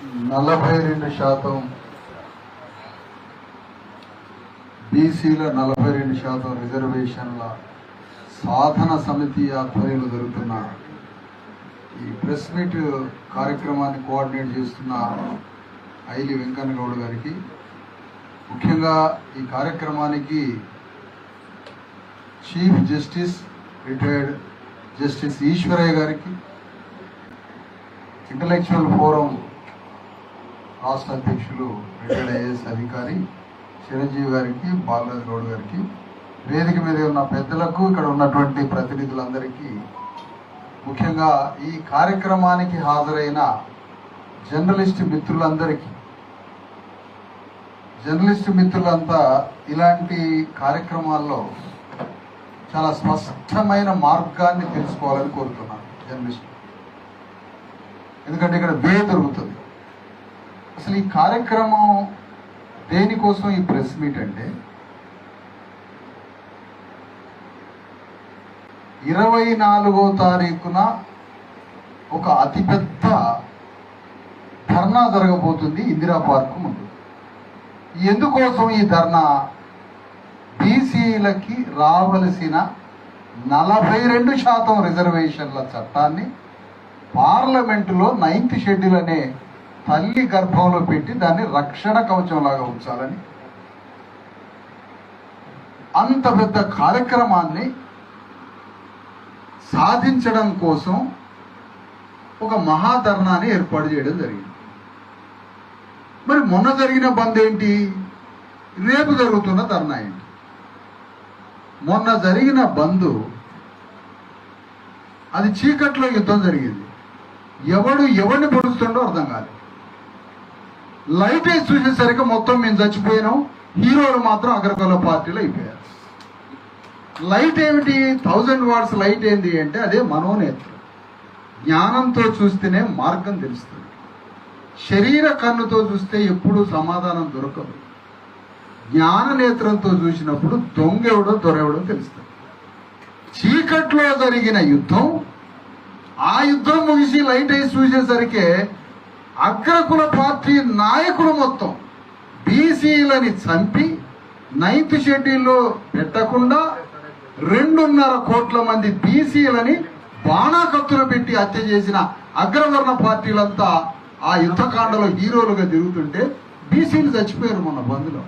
నలభై రెండు శాతం బీసీల నలభై రెండు శాతం రిజర్వేషన్ల సాధన సమితి ఆధ్వర్యంలో జరుగుతున్న ఈ ప్రెస్ మీట్ కార్యక్రమాన్ని కోఆర్డినేట్ చేస్తున్న ఐలి వెంకన్న గౌడ్ గారికి. ముఖ్యంగా ఈ కార్యక్రమానికి chief justice retired justice Eshwaraiah గారికి ఇంటలెక్చువల్ ఫోరం రాష్ట్ర అధ్యక్షులు రిటైర్డ్ ఐఏఎస్ అధికారి చిరంజీవి గారికి బాలరాజు గౌడ్ గారికి వేదిక మీద ఉన్న పెద్దలకు ఇక్కడ ఉన్నటువంటి ప్రతినిధులందరికీ ముఖ్యంగా ఈ కార్యక్రమానికి హాజరైన జర్నలిస్ట్ మిత్రులందరికీ జర్నలిస్ట్ మిత్రులంతా ఇలాంటి కార్యక్రమాల్లో చాలా స్పష్టమైన మార్గాన్ని తెలుసుకోవాలని కోరుతున్నాను జర్నలిస్ట్. ఎందుకంటే ఇక్కడ వే దొరుకుతుంది. అసలు ఈ కార్యక్రమం దేనికోసం ఈ ప్రెస్ మీట్ అంటే ఇరవై నాలుగో తారీఖున ఒక అతిపెద్ద ధర్నా జరగబోతుంది ఇందిరా పార్క్ ముందు. ఎందుకోసం ఈ ధర్నా? బీసీలకి రావలసిన నలభై రెండు శాతం రిజర్వేషన్ల చట్టాన్ని పార్లమెంటులో నైన్త్ షెడ్యూల్ అనే తల్లి గర్భంలో పెట్టి దాన్ని రక్షణ కవచంలాగా ఉంచాలని. అంత పెద్ద కార్యక్రమాన్ని సాధించడం కోసం ఒక మహాధర్నాన్ని ఏర్పాటు చేయడం జరిగింది. మరి మొన్న జరిగిన బంద్ ఏంటి రేపు జరుగుతున్న ధర్నా ఏంటి? మొన్న జరిగిన బంద్ అది చీకట్లో యుద్ధం జరిగింది. ఎవడు ఎవరిని పొడుస్తుండో అర్థం కాదు లైట్ వేసి చూసేసరికి మొత్తం మేము చచ్చిపోయినాం. హీరోలు మాత్రం అగ్రకుల పార్టీలో అయిపోయారు. లైట్ ఏమిటి? థౌజండ్ వాట్స్ లైట్ ఏంటి అంటే అదే మనోనేత్రం. జ్ఞానంతో చూస్తేనే మార్గం తెలుస్తుంది. శరీర కన్నుతో చూస్తే ఎప్పుడూ సమాధానం దొరకదు. జ్ఞాన నేత్రంతో చూసినప్పుడు దొంగెవడో దొరవడం తెలుస్తుంది. చీకట్లో జరిగిన యుద్ధం ఆ యుద్ధం ముగిసి లైట్ వేసి చూసేసరికి అగ్రకుల పార్టీ నాయకులు మొత్తం బీసీలని చంపి నైన్త్ షెడ్యూల్లో పెట్టకుండా రెండున్నర కోట్ల మంది బీసీలని బాణాకత్తులు పెట్టి హత్య చేసిన అగ్రవర్ణ పార్టీలంతా ఆ యుద్ధకాండలో హీరోలుగా తిరుగుతుంటే బీసీలు చచ్చిపోయారు మొన్న బంద్లో.